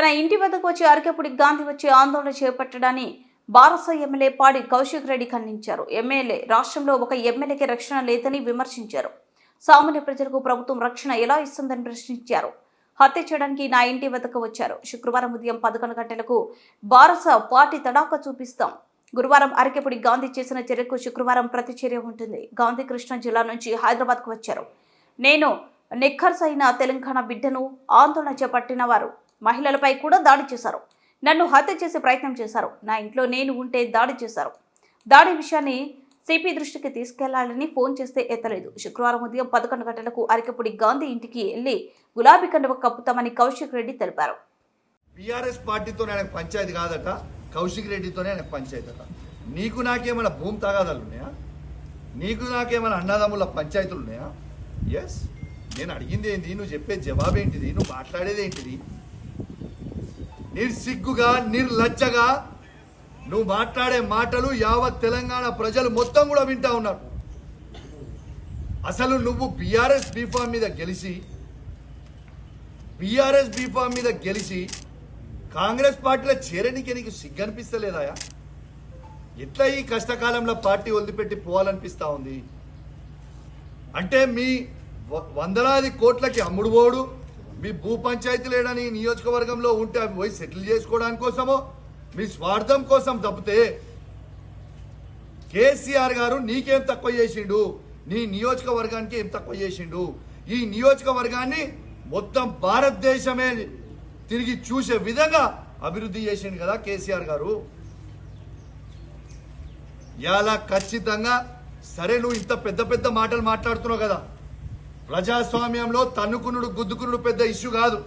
తన ఇంటి వద్దకు వచ్చి అరకెపుడి గాంధీ వచ్చి ఆందోళన చేపట్టడాన్ని బారస ఎమ్మెల్యే పాడి కౌశిక్ రెడ్డి ఖండించారు. ఎమ్మెల్యే రాష్ట్రంలో ఒక ఎమ్మెల్యేకి రక్షణ లేదని విమర్శించారు. సామాన్య ప్రజలకు ప్రభుత్వం రక్షణ ఎలా ఇస్తుందని ప్రశ్నించారు. హత్య చేయడానికి నా ఇంటి వద్దకు వచ్చారు. శుక్రవారం ఉదయం పదకొండు గంటలకు బారస పార్టీ తడాక చూపిస్తాం. గురువారం అరకెపుడి గాంధీ చేసిన చర్యకు శుక్రవారం ప్రతిచర్య ఉంటుంది. గాంధీ కృష్ణా జిల్లా నుంచి హైదరాబాద్కు వచ్చారు. నేను నిఖర్స్ అయిన తెలంగాణ బిడ్డను ఆందోళన చేపట్టిన వారు. మహిళలపై కూడా దాడి చేశారు. నన్ను హత్య చేసే ప్రయత్నం చేశారు. నా ఇంట్లో నేను ఉంటే దాడి చేశారు. దాడి విషయాన్ని సిపి దృష్టికి తీసుకెళ్ళాలని ఫోన్ చేస్తే ఎత్తలేదు. శుక్రవారం ఉదయం పదకొండు గంటలకు అరికపుడి గాంధీ ఇంటికి వెళ్ళి గులాబీ కండువ కప్పుతామని కౌశిక్ రెడ్డి తెలిపారు. బీఆర్ఎస్ పార్టీతో ఆయనకు పంచాయతీ కాదట కౌశిక్ రెడ్డితోనే ఆయనకు పంచాయతీ అట. నీకు నాకేమైనా భూమి తగాదాలు ఉన్నాయా? నీకు నాకేమైనా అన్నదమ్ముల పంచాయతీలు ఉన్నాయా? ఎస్ నేను అడిగింది ఏంటి నువ్వు చెప్పే జవాబు ఏంటిది నువ్వు మాట్లాడేది ఏంటిది నిర్సిగ్గుగా నిర్లజ్జగా నువ్వు మాట్లాడే మాటలు యావత్ తెలంగాణ ప్రజలు మొత్తం కూడా వింటా ఉన్నారు. అసలు నువ్వు బీఆర్ఎస్ బీఫామ్ మీద గెలిచి బీఆర్ఎస్ బీఫామ్ మీద గెలిచి కాంగ్రెస్ పార్టీలో చేరనికి నీకు సిగ్గనిపిస్తలేదాయా? ఎట్లా ఈ కష్టకాలంలో పార్టీ వదిలిపెట్టి పోవాలనిపిస్తా ఉంది? అంటే మీ వ- వందలాది కోట్లకి అమ్ముడుపోడు మీ భూ పంచాయతీ లేడని నియోజకవర్గంలో ఉంటే అవి పోయి సెటిల్ చేసుకోవడానికి కోసమో మీ స్వార్థం కోసం తప్పితే కేసీఆర్ గారు నీకేం తక్కువ చేసిండు? నీ నియోజకవర్గానికి ఏం తక్కువ చేసిండు? ఈ నియోజకవర్గాన్ని మొత్తం భారతదేశమే తిరిగి చూసే విధంగా అభివృద్ధి చేసిండు కదా కేసీఆర్ గారు. ఇలా ఖచ్చితంగా సరే నువ్వు ఇంత పెద్ద పెద్ద మాటలు మాట్లాడుతున్నావు కదా. ప్రజాస్వామ్యంలో తన్నుకునుడు గుద్దుకునుడు పెద్ద ఇష్యూ కాదు.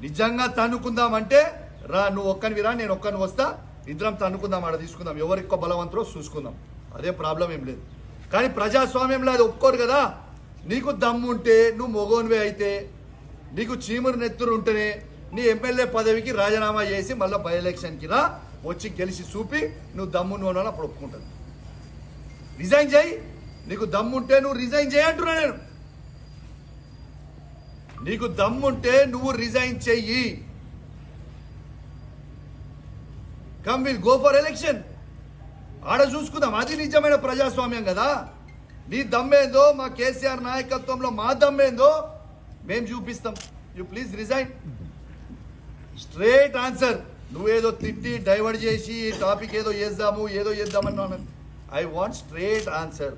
నిజంగా తన్నుకుందామంటే రా నువ్వు ఒక్కని రా నేను ఒక్కని వస్తా ఇద్దరం తన్నుకుందాం ఆడ తీసుకుందాం. ఎవరికో ఎక్కువ చూసుకుందాం. అదే ప్రాబ్లం ఏం లేదు. కానీ ప్రజాస్వామ్యంలో అది ఒప్పుకోరు కదా. నీకు దమ్ము ఉంటే నువ్వు మొగోనివే అయితే నీకు చీమురు నెత్తురు ఉంటేనే నీ ఎమ్మెల్యే పదవికి రాజీనామా చేసి మళ్ళీ బై ఎలక్షన్కి రా వచ్చి గెలిచి చూపి నువ్వు దమ్ము నువ్వు అప్పుడు ఒప్పుకుంటాను. రిజైన్ చేయి. నీకు దమ్ముంటే నువ్వు రిజైన్ చేయంటున్నా నేను. నీకు దమ్ముంటే నువ్వు రిజైన్ చెయ్యి. Come will go for election ఆడ చూసుకుందాం. అది నిజమైన ప్రజాస్వామ్యం కదా. నీ దమ్మేందో మా కేసీఆర్ నాయకత్వంలో మా దమ్మేందో మేము చూపిస్తాం. You please resign straight answer నువ్వేదో తిట్టి డైవర్ట్ చేసి టాపిక్ ఏదో చేద్దాము ఏదో చేద్దామన్నాను ఐ వాంట్ స్ట్రేట్ ఆన్సర్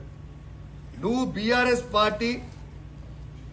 నువ్వు బీఆర్ఎస్ పార్టీ